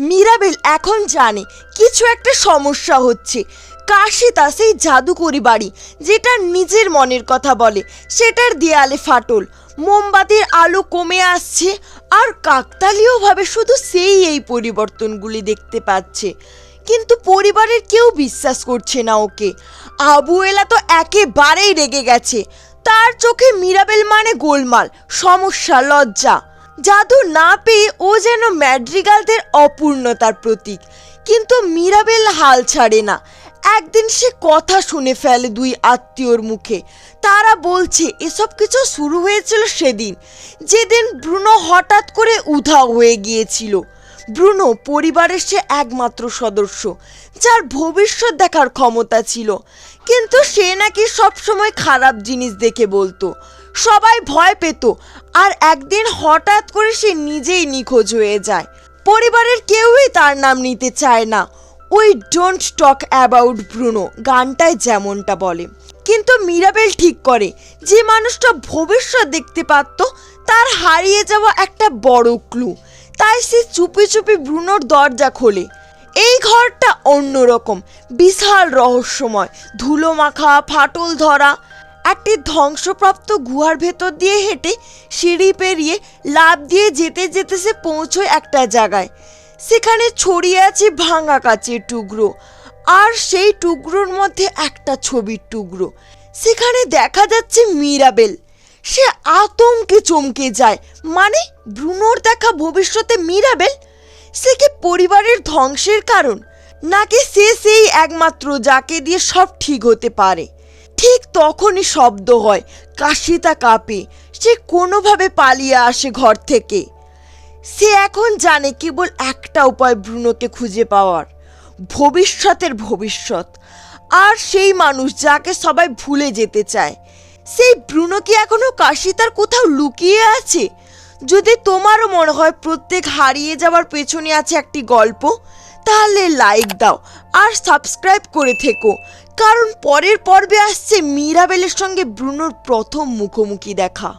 Mirabel এখন জানে কিছু একটা সমস্যা হচ্ছে। কাশিতা সেই জাদুকরি বাড়ি, যেটা নিজের মনের কথা বলে, সেটার দেয়ালে ফাটল। মোমবাতির আলো কমে আসছে আর কাকতালীয়ভাবে শুধু সেই এই পরিবর্তনগুলি দেখতে পাচ্ছে। কিন্তু পরিবারের কেউ বিশ্বাস করছে না ওকে। আবুয়েলা তো একেবারেই রেগে গেছে। তার চোখে মিরাবেল মানে গোলমাল, সমস্যা, লজ্জা। জাদু না পেয়ে ও যেন ম্যাড্রিগালদের অপূর্ণতার প্রতীক। কিন্তু মিরাবেল হাল ছাড়ে না। একদিন সে কথা শুনে ফেলে দুই আত্মীয়র মুখে। তারা বলছে, এসব কিছু শুরু হয়েছিল সেদিন। যেদিন ব্রুনো হঠাৎ করে উধাও হয়ে গিয়েছিল। ব্রুনো পরিবারের সে একমাত্র সদস্য, যার ভবিষ্যৎ দেখার ক্ষমতা ছিল। কিন্তু সে নাকি সবসময় খারাপ জিনিস দেখে বলতো। সবাই ভয় পেত। আর একদিন হঠাৎ করে সে নিজেই নিখোঁজ হয়ে যায়। পরিবারের কেউই তার নাম নিতে চায় না। We don't talk about Bruno গানটায় যেমনটা বলে। কিন্তু মিরাবেল ঠিক করে, যে মানুষটা ভবিষ্যৎ দেখতে পারত, তার হারিয়ে যাওয়া একটা বড় ক্লু তাই সে চুপি চুপি ব্রুনোর দরজা খোলে। এই ঘরটা অন্যরকম, বিশাল রহস্যময় ধুলো মাখা ফাটল ধরা। একটি ধ্বংসপ্রাপ্ত গুহার ভেতর দিয়ে হেঁটে সিঁড়ি পেরিয়ে লাফ দিয়ে যেতে যেতে সে পৌঁছয় একটা জায়গায়। সেখানে ছড়িয়ে আছে ভাঙা কাচের টুকরো। আর সেই টুকরোর মধ্যে একটা ছবির টুকরো। সেখানে দেখা যাচ্ছে মিরাবেল। সে আতঙ্কে চমকে যায়। মানে ব্রুনোর দেখা ভবিষ্যতে মিরাবেল? সে কি পরিবারের ধ্বংসের কারণ? নাকি সে সেই একমাত্র যাকে দিয়ে সব ঠিক হতে পারে? ঠিক তখনই শব্দ হয়, কাশিতা কাঁপে। সে কোনোভাবে পালিয়ে আসে ঘর থেকে। সে এখন জানে কেবল একটা উপায় ব্রুনোকে খুঁজে পাওয়ার। ভবিষ্যতের ভবিষ্যৎ। আর সেই মানুষ যাকে সবাই ভুলে যেতে চায়। সেই ব্রুনো কি এখনও কাশিতার কোথাও লুকিয়ে আছে? যদি তোমারও মনে হয় প্রত্যেক হারিয়ে যাওয়ার পেছনে আছে একটি গল্প তাহলে লাইক দাও আর সাবস্ক্রাইব করে থেকো। কারণ পরের পর্বে আসছে মীরাবেলের সঙ্গে ব্রুনোর প্রথম মুখোমুখি দেখা।